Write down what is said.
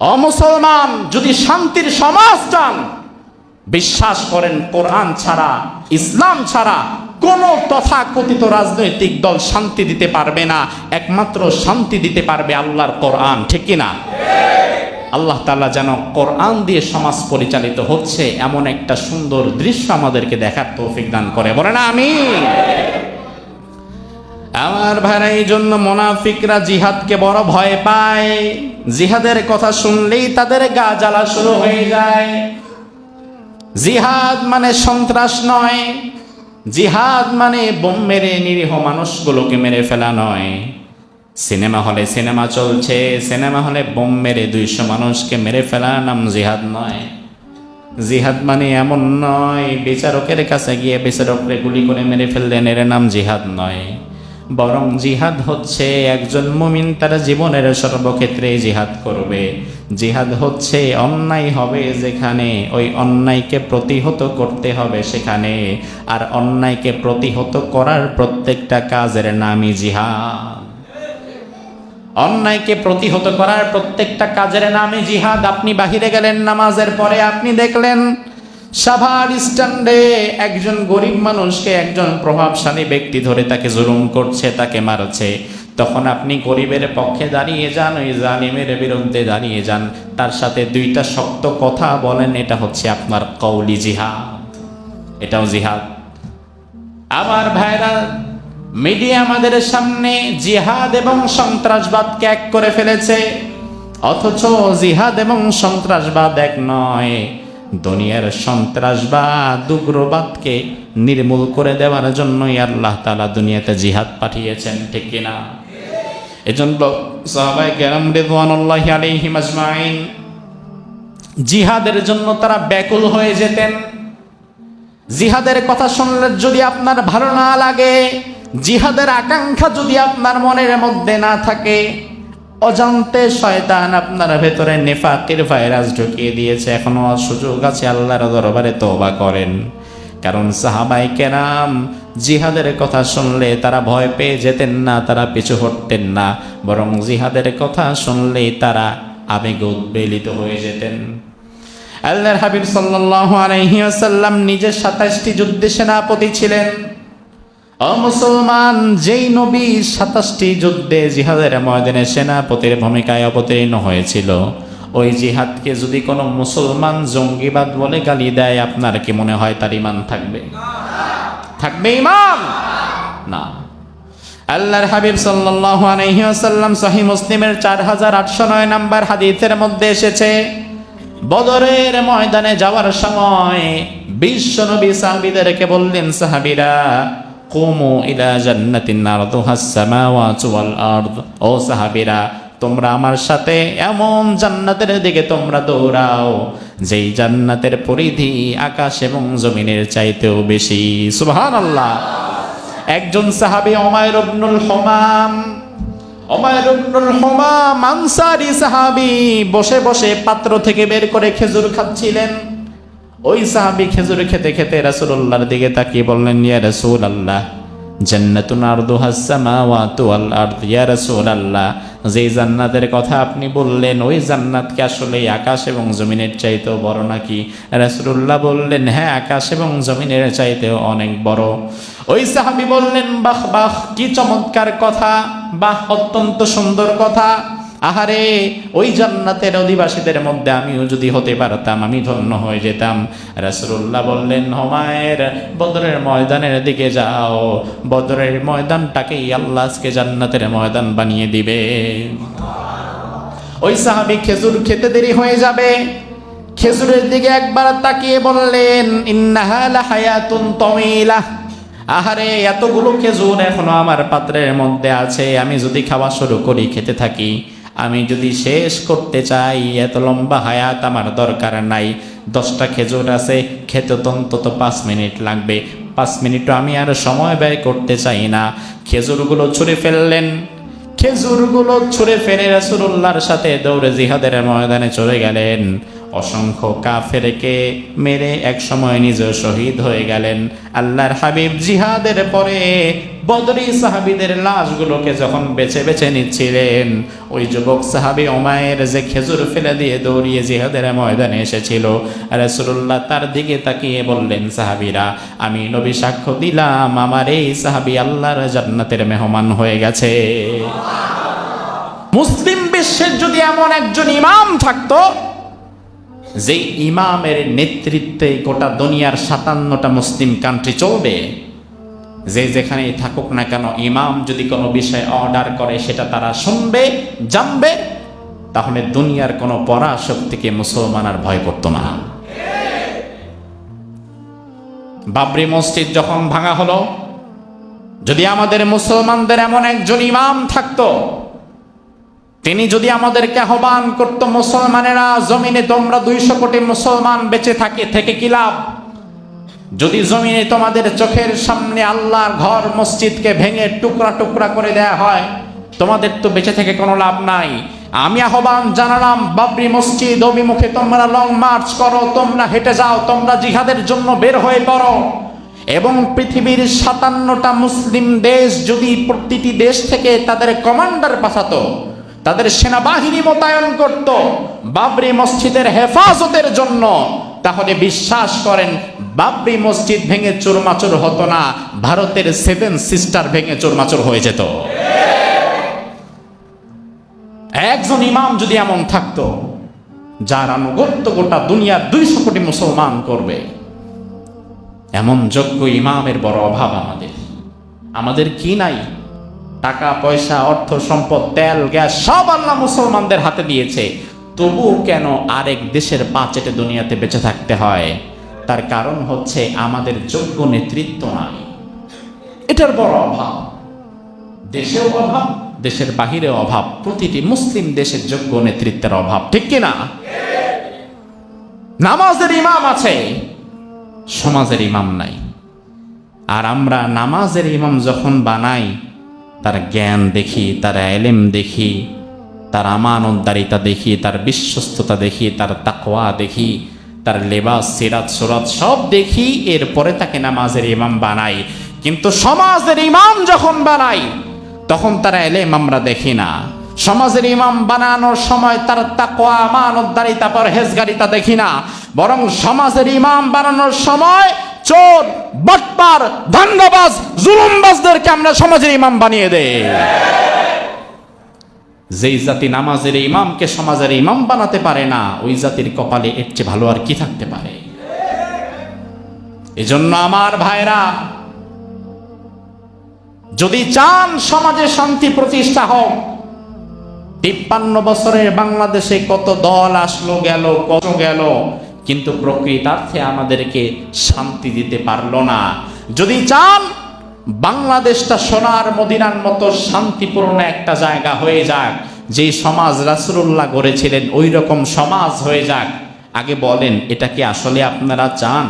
অমুসলমান যদি শান্তির সমাজ চান, বিশ্বাস করেন কোরআন ছাড়া, ইসলাম ছাড়া, কোন তথাকথিত রাজনৈতিক দল শান্তি দিতে পারবে না, একমাত্র শান্তি দিতে পারবে আল্লাহর কোরআন, ঠিক কিনা? আল্লাহ তাআলা যেন কোরআন দিয়ে সমাজ পরিচালিত হচ্ছে, এমন একটা সুন্দর দৃশ্য আমাদেরকে দেখার তৌফিক দান করে। বলে না আমি আমার ভাইরা এই জন্য মোনাফিকরা জিহাদকে বড় ভয় পায়। জিহাদের কথা শুনলেই তাদের গা জ্বালা শুরু হয়ে যায়। জিহাদ মানে সন্ত্রাস নয়, জিহাদ মানে বোম মেরে নিরীহ মানুষগুলোকে মেরে ফেলা নয়। সিনেমা হলে সিনেমা চলছে, সিনেমা হলে বোম মেরে দুইশো মানুষকে মেরে ফেলা নাম জিহাদ নয়। জিহাদ মানে এমন নয়, বিচারকের কাছে গিয়ে বিচারকরে গুলি করে মেরে ফেললেন এর নাম জিহাদ নয়। বরং জিহাদ হচ্ছে একজন মুমিন, তার জীবনের সর্বক্ষেত্রে জিহাদ করবে। জিহাদ হচ্ছে অন্যায় হবে যেখানে ওই অন্যায়কে প্রতিহত করতে হবে সেখানে। আর অন্যায়কে প্রতিহত করার প্রত্যেকটা কাজের নামই জিহাদ। অন্যায়কে প্রতিহত করার প্রত্যেকটা কাজের নামে জিহাদ। আপনি বাহিরে গেলেন, নামাজের পরে আপনি দেখলেন সাভার স্ট্যান্ডে একজন গরিব মানুষকে একজন প্রভাবশালী ব্যক্তি ধরে তাকে জুলুম করছে, তাকে মারছে। তখন আপনি গরিবের পক্ষে দাঁড়িয়ে যান, ওই জালিমের বিরুদ্ধে দাঁড়িয়ে যান। তার সাথে দুইটা শক্ত কথা বলেন, এটা হচ্ছে আপনার কৌলি জিহাদ। এটাও জিহাদ। আমার ভাইরা, মিডিয়া আমাদের সামনে জিহাদ এবং সন্ত্রাসবাদকে এক করে ফেলেছে। অথচ জিহাদ এবং সন্ত্রাসবাদ এক নয়। দুনিয়ার সন্ত্রাসবাদ উগ্রবাদকে নির্মূল করে দেওয়ার জন্যই আল্লাহ তালা দুনিয়াতে জিহাদ পাঠিয়েছেন, ঠিক কিনা এজন্য সাহাবাই কেরাম রিদওয়ানুল্লাহি আলাইহিম আজমাইন জিহাদের জন্য তারা ব্যাকুল হয়ে যেতেন। জিহাদের কথা শুনলে যদি আপনার ভালো না লাগে, জিহাদের আকাঙ্ক্ষা যদি আপনার মনের মধ্যে না থাকে অজান্তে শয়তান আপনার ভেতরে নেফাকের ভাইরাস ঢুকিয়ে দিয়েছে। এখনও সুযোগ আছে আল্লাহর দরবারে তওবা করেন। কারণ সাহাবাই কেরাম জিহাদের কথা শুনলে তারা ভয় পেয়ে যেতেন না, তারা পিছু হটতেন না। বরং জিহাদের কথা শুনলেই তারা আবেগে উদ্বেলিত হয়ে যেতেন। আল্লাহর হাবিব সাল্লাল্লাহু আলাইহি ওয়াসাল্লাম নিজে 27টি যুদ্ধে সেনাপতি ছিলেন। ও মুসলমান, যেই নবী 27টি যুদ্ধে জিহাদের ময়দানে সেনাপতির ভূমিকায় অবতীর্ণ হয়েছিল, ওই জিহাদকে যদি কোনো মুসলমান জঙ্গিবাদ বলে গালি দেয়, আপনার কি মনে হয় তার ইমান থাকবে? থাকবে ইমান না। আল্লাহর হাবিব সাল্লাল্লাহু আলাইহি সহিহ মুসলিমের 4809 নাম্বার হাদিসের মধ্যে এসেছে, বদরের ময়দানে যাওয়ার সময় বিশ্ব নবী সাহাবিদেরকে বললেন, সাহাবীরা কুমু ইলা জান্নাতিন নারদুহাস সামাওয়াতু ওয়াল আরদ। ও সাহাবীরা, তোমরা আমার সাথে এমন জান্নাতের দিকে তোমরা দৌড়াও, যেই জান্নাতের পরিধি আকাশ এবং জমিনের চাইতেও বেশি। সুবহানাল্লাহ। একজন সাহাবী ওমায়ের ইবনুল হুমাম, ওমায়ের ইবনুল হুমাম আনসারী সাহাবী বসে বসে পাত্র থেকে বের করে খেজুর খাচ্ছিলেন। ওই সাহাবি খেজুর খেতে খেতে রাসূলুল্লাহর দিকে তাকিয়ে বললেন, ইয়া রাসূলুল্লাহ, জান্নাতুন আরদুহাস সামাওয়াতু ওয়াল আরদ, ইয়া রাসূলুল্লাহ, যে জান্নাতের কথা আপনি বললেন, ওই জান্নাত কি আসলে আকাশ এবং জমিনের চাইতেও বড় নাকি? রাসূলুল্লাহ বললেন হ্যাঁ আকাশ এবং জমিনের চাইতেও অনেক বড়। ওই সাহাবী বললেন, বাহ বাহ, কি চমৎকার কথা, বাহ, অত্যন্ত সুন্দর কথা। আহারে, ওই জান্নাতের অধিবাসীদের মধ্যে আমিও যদি হতে পারতাম, আমি ধন্য হয়ে যেতাম। রাসূলুল্লাহ বললেন, হমায়ের, বদরের ময়দানের দিকে যাও। বদরের ময়দানটাকেই আল্লাহ আজকে জান্নাতের ময়দান বানিয়ে দিবে। ওই সাহাবী খেজুর খেতে দেরি হয়ে যাবে। খেজুরের দিকে একবার তাকিয়ে বললেন ইন্নাহা লাহায়াতুন তাওয়িলা। আহারে, এতগুলো খেজুর এখনও আমার পাত্রের মধ্যে আছে, আমি যদি খাওয়া শুরু করি, খেতে থাকি। আমি যদি শেষ করতে চাই, এত লম্বা হায়াত আমার দরকার নাই। দশটা খেজুর আছে, খেতে অন্তত পাঁচ মিনিট লাগবে। পাঁচ মিনিটও আমি আর সময় ব্যয় করতে চাই না। খেজুরগুলো ছুঁড়ে ফেললেন। খেজুরগুলো ছুঁড়ে ফেলে রাসুল্লাহর সাথে দৌড়ে জিহাদের ময়দানে চলে গেলেন। অসংখ্য কাফেরকে মেরে এক সময় নিজে শহীদ হয়ে গেলেন। আল্লাহর হাবিব জিহাদের পরে বদরি সাহাবিদের লাশগুলোকে যখন বেছে বেছে নিচ্ছিলেন, ওই যুবক সাহাবি ওমায়ের যে খেজুর ফেলে দিয়ে দৌড়িয়ে জিহাদের ময়দানে এসেছিল। রাসূলুল্লাহ তার দিকে তাকিয়ে বললেন, সাহাবিরা, আমি নবী সাক্ষ্য দিলাম, আমার এই সাহাবি আল্লাহর জান্নাতের মেহমান হয়ে গেছে। মুসলিম বিশ্বের যদি এমন একজন ইমাম থাকতো যে ইমামের নেতৃত্বে গোটা দুনিয়ার সাতান্নটা মুসলিম কান্ট্রি চলবে, যে যেখানেই থাকুক না কেন, ইমাম যদি কোনো বিষয়ে অর্ডার করে, সেটা তারা শুনবে, জানবে, তাহলে দুনিয়ার কোনো পরাশক্তিকে মুসলমান আর ভয় করতো না। বাবরি মসজিদ যখন ভাঙা হলো, যদি আমাদের মুসলমানদের এমন একজন ইমাম থাকতো তিনি যদি আমাদেরকে আহ্বান করতো, মুসলমানেরা জমিনে তোমরা দুইশো কোটি মুসলমান বেঁচে থাকে, থেকে কি লাভ? যদি জমিনে তোমাদের চোখের সামনে আল্লাহর ঘর মসজিদকে ভেঙে টুকরা টুকরা করে দেয়া হয়, তোমাদের তো বেঁচে থেকে কোনো লাভ নাই। আমি আহ্বান জানালাম, বাবরি মসজিদ অভিমুখে তোমরা লং মার্চ করো, তোমরা হেঁটে যাও, তোমরা জিহাদের জন্য বের হয়ে পড়ো। এবং পৃথিবীর সাতান্নটা মুসলিম দেশ যদি প্রতিটি দেশ থেকে তাদের কমান্ডার পাঠাতো তাদের সেনাবাহিনী মোতায়েন করত। বাবরি মসজিদের হেফাজতের জন্য। তাহলে বিশ্বাস করেন, বাবরি মসজিদ ভেঙে চোরমাচুর হতো না, ভারতের সেভেন সিস্টার ভেঙে চোরমাচুর হয়ে যেত। একজন ইমাম যদি এমন থাকতো, যার আনুগত্য গোটা দুনিয়ার দুইশো কোটি মুসলমান করবে, এমন যোগ্য ইমামের বড় অভাব আমাদের। আমাদের কি নাই? টাকা, পয়সা, অর্থ, সম্পদ, তেল, গ্যাস, সব আল্লাহ মুসলমানদের হাতে দিয়েছে। তবু কেন আরেক দেশের পাঁচেটে দুনিয়াতে বেঁচে থাকতে হয়? তার কারণ হচ্ছে আমাদের যোগ্য নেতৃত্ব নাই। এটার বড় অভাব। দেশেও অভাব, দেশের বাহিরেও অভাব। প্রতিটি মুসলিম দেশের যোগ্য নেতৃত্বের অভাব, ঠিক কিনা নামাজের ইমাম আছে, সমাজের ইমাম নাই। আর আমরা নামাজের ইমাম যখন বানাই তার জ্ঞান দেখি, তার এলেম দেখি, তার আমানতদারিতা দেখি, তার বিশ্বস্ততা দেখি, তার তাকওয়া দেখি, তার লেবাস, সিরাত, সুরাত সব দেখি, এরপরে তাকে নামাজের ইমাম বানাই। কিন্তু সমাজের ইমাম যখন বানাই, তখন তার এলেম আমরা দেখি না। সমাজের ইমাম বানানোর সময় তার তাকোয়া আমানতদারিতা, পরহেজগারিতা দেখি না। বরং সমাজের ইমাম বানানোর সময় চোর, বটপার, ধান্দাবাজ, জুলুমবাজদেরকে আমরা সমাজের ইমাম বানিয়ে দেই। যেই জাতি নামাজের ইমামকে সমাজের ইমাম বানাতে পারে না, ওই জাতির কপালে এর চেয়ে ভালো আর কি থাকতে পারে? এজন্য আমার ভাইরা, যদি চান সমাজে শান্তি প্রতিষ্ঠা হোক, তিপ্পান্ন বছরের বাংলাদেশে কত দল আসলো, গেল, কত গেল কিন্তু প্রকৃতার্থে আমাদেরকে শান্তি দিতে পারল না। যদি চান, বাংলাদেশটা সোনার মদিনার মতো শান্তিপূর্ণ একটা জায়গা হয়ে যাক, যে সমাজ রাসুল্লাহ গড়েছিলেন ওই রকম সমাজ হয়ে যাক। আগে বলেন, এটা কি আসলে আপনারা চান?